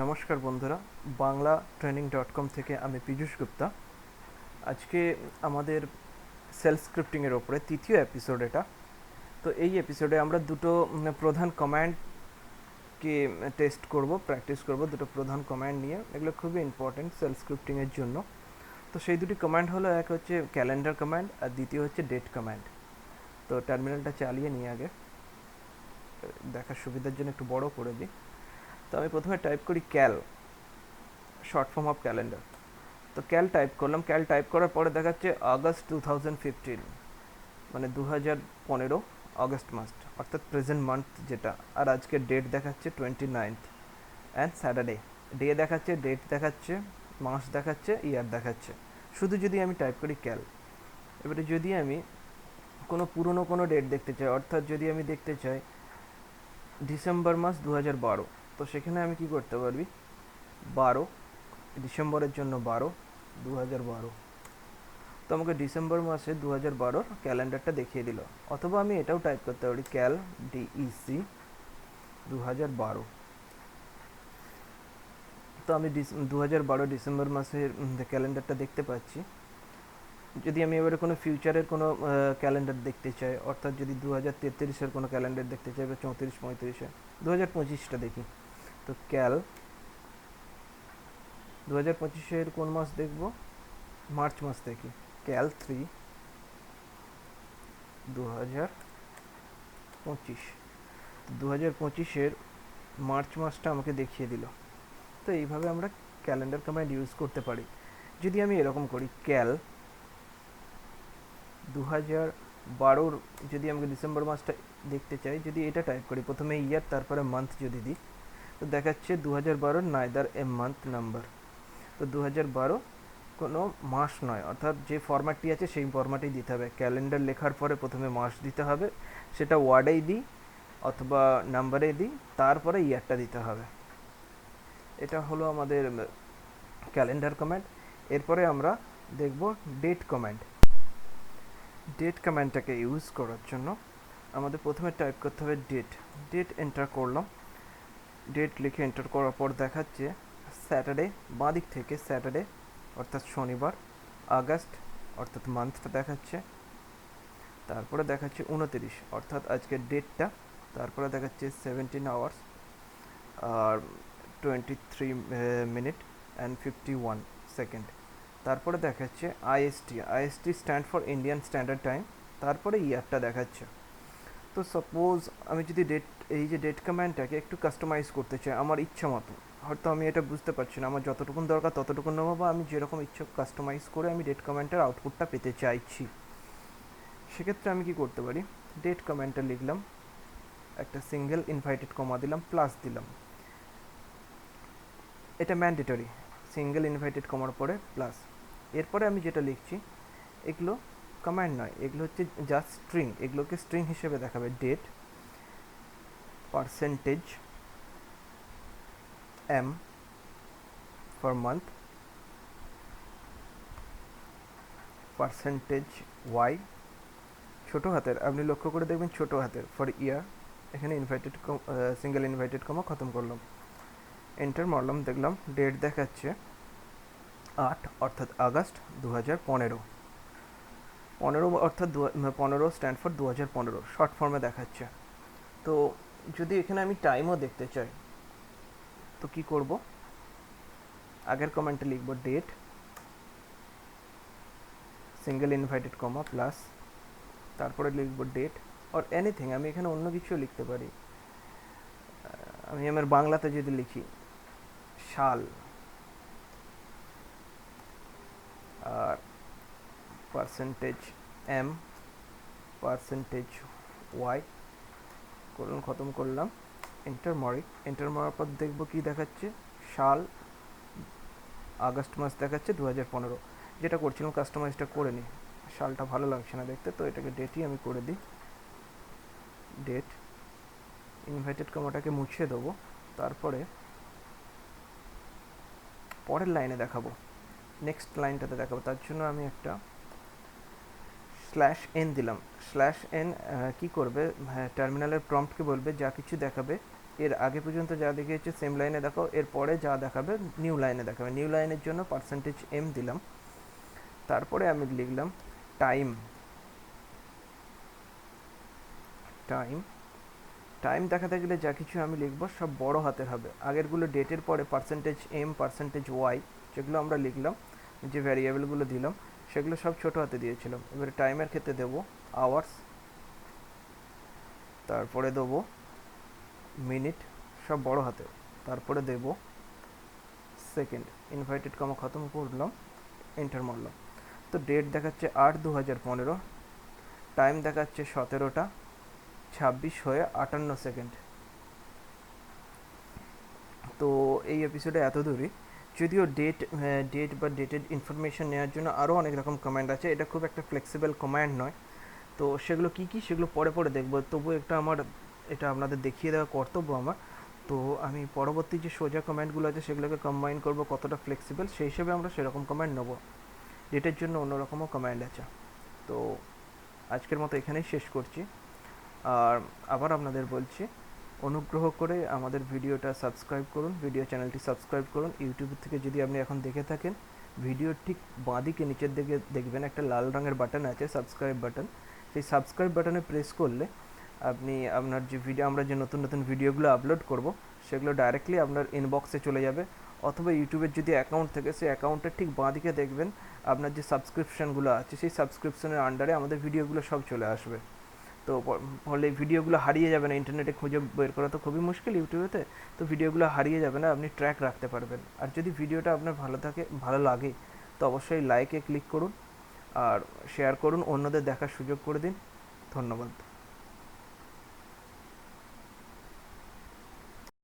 নমস্কার বন্ধুরা, Bangla training dot com থেকে আমি পীযূষ গুপ্তা। আজকে আমাদের সেলফ স্ক্রিপ্টিংয়ের ওপরে তৃতীয় এপিসোড এটা। তো এই এপিসোডে আমরা দুটো প্রধান কমান্ডকে টেস্ট করব প্র্যাকটিস করব, দুটো প্রধান কমান্ড নিয়ে। এগুলো খুবই ইম্পর্টেন্ট সেলফ স্ক্রিপ্টিংয়ের জন্য। তো সেই দুটি কমান্ড হলো, এক হচ্ছে ক্যালেন্ডার কমান্ড আর দ্বিতীয় হচ্ছে ডেট কমান্ড তো টার্মিনালটা চালিয়ে নিয়ে আগে, দেখার সুবিধার জন্য একটু বড় করে দিই। তো আমি প্রথমে টাইপ করি cal short form of calendar তো ক্যাল টাইপ করলাম ক্যাল টাইপ করার পরে দেখাচ্ছে আগস্ট টু থাউজেন্ড ফিফটিন মানে দু হাজার পনেরো আগস্ট মাস অর্থাৎ প্রেজেন্ট মান্থ যেটা। আর আজকে ডেট দেখাচ্ছে twenty ninth and Saturday day দেখাচ্ছে ডেট দেখাচ্ছে মাস দেখাচ্ছে ইয়ার দেখাচ্ছে। শুধু যদি আমি টাইপ করি ক্যাল এবারে যদি আমি কোনো পুরনো কোনো ডেট দেখতে চাই, অর্থাৎ যদি আমি দেখতে চাই ডিসেম্বর মাস দু হাজার বারো তো সেখানে আমি কি করতে পারবি? বারো, ডিসেম্বরের জন্য বারো দু হাজার বারো। তো আমাকে ডিসেম্বর মাসে দু হাজার বারোর ক্যালেন্ডারটা দেখিয়ে দিল। অথবা আমি এটাও টাইপ করতে পারি ক্যাল ডিইসি দু হাজার বারো। তো আমি দু হাজার বারো ডিসেম্বর মাসের ক্যালেন্ডারটা দেখতে পাচ্ছি। যদি আমি এবারে কোনো ফিউচারের কোনো ক্যালেন্ডার দেখতে চাই, অর্থাৎ যদি দু হাজার তেত্রিশের কোনো ক্যালেন্ডার দেখতে চাই বা চৌত্রিশ পঁয়ত্রিশে দু হাজার পঁচিশটা দেখি। তো ক্যাল। দু হাজার পঁচিশের কোন মাস দেখব? মার্চ মাস দেখি। Cal three. দু হাজার পঁচিশ। দু হাজার পঁচিশের মার্চ মাসটা আমাকে দেখিয়ে দিল। তো এইভাবে আমরা ক্যালেন্ডার কমান্ড ইউজ করতে পারি। যদি আমি এরকম করি, ক্যাল দু হাজার বারোর যদি আমাকে ডিসেম্বর মাসটা দেখতে চাই, যদি এটা টাইপ করি, প্রথমে ইয়ার, তারপরে মান্থ যদি দিই তো দেখাচ্ছে দু হাজার বারোর নাইদার এ মান্থ নাম্বার। তো দু হাজার বারো কোনো মাস নয়, অর্থাৎ যে ফরম্যাটটি আছে সেই ফরম্যাটেই দিতে হবে। ক্যালেন্ডার লেখার পরে প্রথমে মাস দিতে হবে, সেটা ওয়ার্ডেই দিই অথবা নাম্বারে দিই, তারপরে ইয়ারটা দিতে হবে। এটা হলো আমাদের ক্যালেন্ডার কমেন্ট এরপরে আমরা দেখব ডেট কমেন্ট ডেট কমেন্টটাকে ইউজ করার জন্য আমাদের প্রথমে টাইপ করতে হবে ডেট। ডেট এন্টার করলাম। ডেট লিখে এন্টার করার পর দেখাচ্ছে স্যাটারডে বাঁ দিক থেকে স্যাটারডে অর্থাৎ শনিবার আগস্ট অর্থাৎ মান্থটা দেখাচ্ছে। তারপরে দেখাচ্ছে উনতিরিশ, অর্থাৎ আজকের ডেটটা তারপরে দেখাচ্ছে seventeen hours R twenty three minute and fifty one second তারপরে দেখাচ্ছে IST IST stand for Indian standard time তারপরে ইয়ারটা দেখাচ্ছে। তো সাপোজ আমি যদি ডেট এই যে ডেট কম্যান্ডটাকে একটু কাস্টমাইজ করতে চাই, আমার ইচ্ছা মতো। হয়তো আমি এটা বুঝতে পারছি না, আমার যতটুকুন দরকার ততটুকুন নেব বা আমি যেরকম ইচ্ছা কাস্টমাইজ করে আমি ডেট কমেন্টের আউটপুটটা পেতে চাইছি। সেক্ষেত্রে আমি কি করতে পারি? ডেট কমেন্টটা লিখলাম, একটা সিঙ্গেল ইনভাইটেড কমা দিলাম প্লাস দিলাম। এটা ম্যান্ডেটরি সিঙ্গেল ইনভাইটেড কমার পরে প্লাস এরপরে আমি যেটা লিখছি, এগুলো কমান্ড নয়, এগুলো হচ্ছে জাস্ট স্ট্রিং এগুলোকে স্ট্রিং হিসেবে দেখাবে date percentage M for month percentage Y ছোটো হাতের, আপনি লক্ষ্য করে দেখবেন ছোটো হাতের ফর ইয়ার এখানে ইনভাইটেড সিঙ্গেল ইনভাইটেড কমা খতম করলাম। এন্টার মারলাম, দেখলাম ডেট দেখাচ্ছে আট, অর্থাৎ আগস্ট দু হাজার পনেরো। পনেরো, অর্থাৎ দু পনেরো স্ট্যান্ড ফর দু হাজার পনেরো শর্ট ফর্মে দেখাচ্ছে। তো যদি এখানে আমি টাইমও দেখতে চাই, তো কি করব? আগের কমেন্টে লিখব date single inverted comma plus তারপরে লিখব ডেট অর এনিথিং আমি এখানে অন্য কিছুও লিখতে পারি। আমি আমার বাংলাতে যদি লিখি শাল আর পার্সেন্টেজ এম পার্সেন্টেজ ওয়াই করুন, খতম করলাম। এন্টার মারি। এন্টার মারার পর দেখব কি দেখাচ্ছে। সাল আগস্ট মাস দেখাচ্ছে দু হাজার পনেরো। যেটা করছিলাম কাস্টমাইজটা করে নিই সালটা ভালো লাগছে না দেখতে, তো এটাকে ডেটই আমি করে দিই। ডেট ইনভাইটেড কমাটাকে মুছিয়ে দেবো। তারপরে পরের লাইনে দেখাবো। নেক্সট লাইনটাতে দেখাবো। তার জন্য আমি একটা স্ল্যাশ এন দিলাম। স্ল্যাশ এন কি করবে? হ্যাঁ টার্মিনালের প্রম্পটকে বলবে, যা কিছু দেখাবে। এর আগে পর্যন্ত যা দেখিয়েছে সেম লাইনে দেখো এর পরে যা দেখাবে নিউ লাইনে দেখাবে। নিউ লাইনের জন্য পার্সেন্টেজ এম দিলাম। তারপরে আমি লিখলাম টাইম টাইম টাইম দেখাতে গেলে যা কিছু আমি লিখব, সব বড় হাতের হবে। আগেরগুলো ডেটের পরে পার্সেন্টেজ এম পার্সেন্টেজ ওয়াই যেগুলো আমরা লিখলাম, যে ভ্যারিয়েবলগুলো দিলাম সেগুলো সব ছোট হাতে দিয়েছিলাম। এবারে টাইমের ক্ষেত্রে দেবো আওয়ার্স তারপরে দেবো মিনিট সব বড় হাতে। তারপরে দেব সেকেন্ড ইনভাইটেড কমা খতম করলাম এন্টার মারলাম। তো ডেট দেখাচ্ছে আট দু হাজার পনেরো টাইম দেখাচ্ছে সতেরোটা, ছাব্বিশ হয়ে আটান্ন সেকেন্ড তো এই এপিসোডে এত দূরই যদিও ডেট ডেট বা ডেটেড ইনফরমেশন নেওয়ার জন্য আরও অনেক রকম কমান্ড আছে, এটা খুব একটা ফ্লেক্সিবল কমান্ড নয়। তো সেগুলো কি কি, সেগুলো পরে পরে দেখব। তবু একটা আমার, এটা আপনাদের দেখিয়ে দেওয়া কর্তব্য আমার। তো আমি পরবর্তী যে সোজা কমেন্টগুলো আছে, সেগুলোকে কম্বাইন করব, কতটা ফ্লেক্সিবল সেই হিসেবে আমরা সেরকম কমেন্ট নেব। ডেটের জন্য অন্যরকমও কমেন্ট আছে। তো আজকের মতো এখানেই শেষ করছি। আর আবার আপনাদের বলছি অনুগ্রহ করে আমাদের ভিডিওটা সাবস্ক্রাইব করুন ভিডিও চ্যানেলটি সাবস্ক্রাইব করুন। ইউটিউব থেকে যদি আপনি এখন দেখে থাকেন ভিডিওর ঠিক বাঁদিকে নিচের দিকে দেখবেন, একটা লাল রঙের বাটন আছে সাবস্ক্রাইব বাটন সেই সাবস্ক্রাইব বাটনে প্রেস করলে আপনি আপনার যে ভিডিও আমরা যে নতুন নতুন ভিডিওগুলো আপলোড করব, সেগুলো ডাইরেক্টলি আপনার ইনবক্সে চলে যাবে। অথবা ইউটিউবের যদি অ্যাকাউন্ট থেকে, সেই অ্যাকাউন্টের ঠিক বাঁদিকে দেখবেন, আপনার যে সাবস্ক্রিপশানগুলো আছে, সেই সাবস্ক্রিপশনের আন্ডারে আমাদের ভিডিওগুলো সব চলে আসবে। তো ফলে ভিডিওগুলো হারিয়ে যাবে না, ইন্টারনেটে খুঁজে বের করা তো খুবই মুশকিল ইউটিউবেতে, তো ভিডিওগুলো হারিয়ে যাবে না, আপনি ট্র্যাক রাখতে পারবেন। আর যদি ভিডিওটা আপনার ভালো থাকে, ভালো লাগে, তো অবশ্যই লাইকে ক্লিক করুন, আর শেয়ার করুন, অন্যদের দেখার সুযোগ করে দিন। ধন্যবাদ।